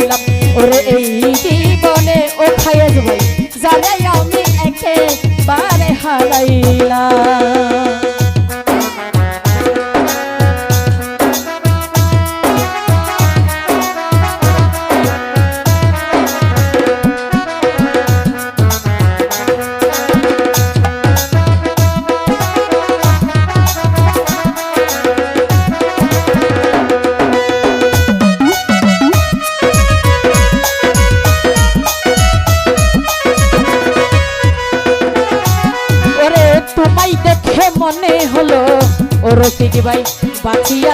পাইলাম ওরে এই জীবনে ও খাইয়া যাই জানাইয়া সবাই বাঁচিয়া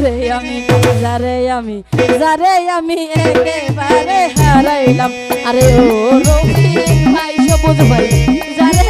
যারে আমি যারে আমি যারে আমি একেবারে হারাইলাম। আরে ও রবি ভাই, সবুজ ভাই, যারে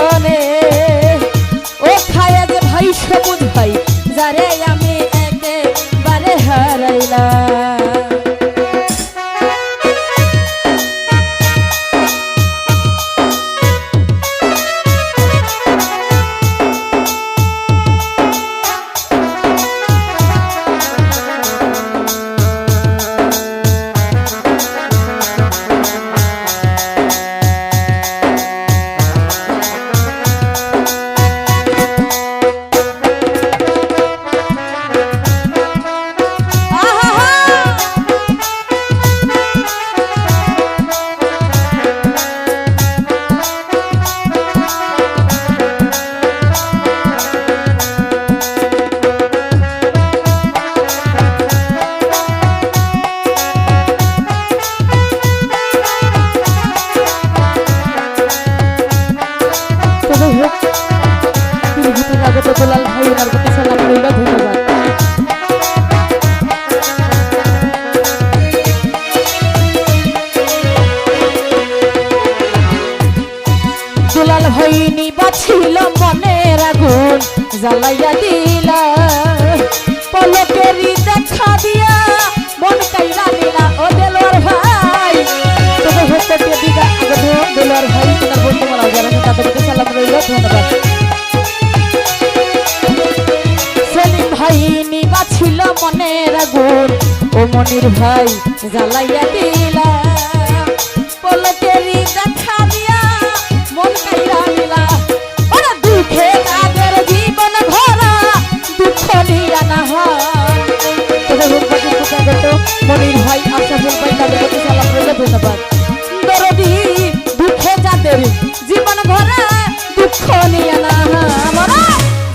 দুলাল ভাই নিবাছিল মনের আগুন, জ্বালাইয়া দিলা। পলকেরই দেখা দিয়া মন কাইরা নিলা ও দেলোয়ার ভাই। তবে হতে দিদা আগত দেলোয়ার ভাই তোমার বন্ধু মারা যারা তাদের প্রতি সালাম রইল ধন্যবাদ। সেলিম আগুন, ও মনির ভাই জ্বালাইয়া দিলা। ধন্যবাদ। দরদি, দুঃখে যাদের, জীবন ভরা দুঃখ নিয়া না মরা।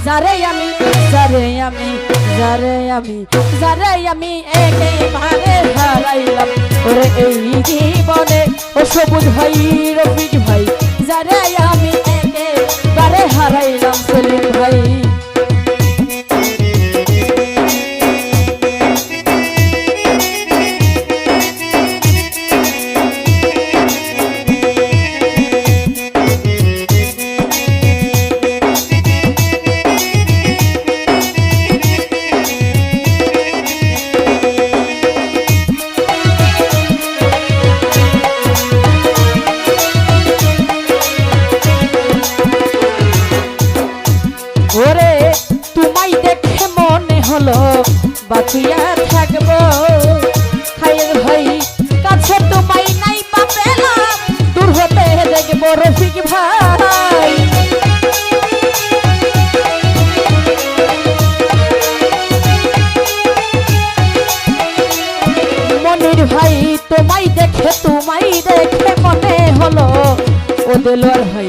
যারে আমি যারে আমি যারে আমি যারে আমি একেবারে হারাইলাম। ওরে এই জীবনে ও সবুজ ভাই, রফিক ভাই, যারে দেলোয়ার ভাই।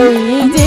ওরে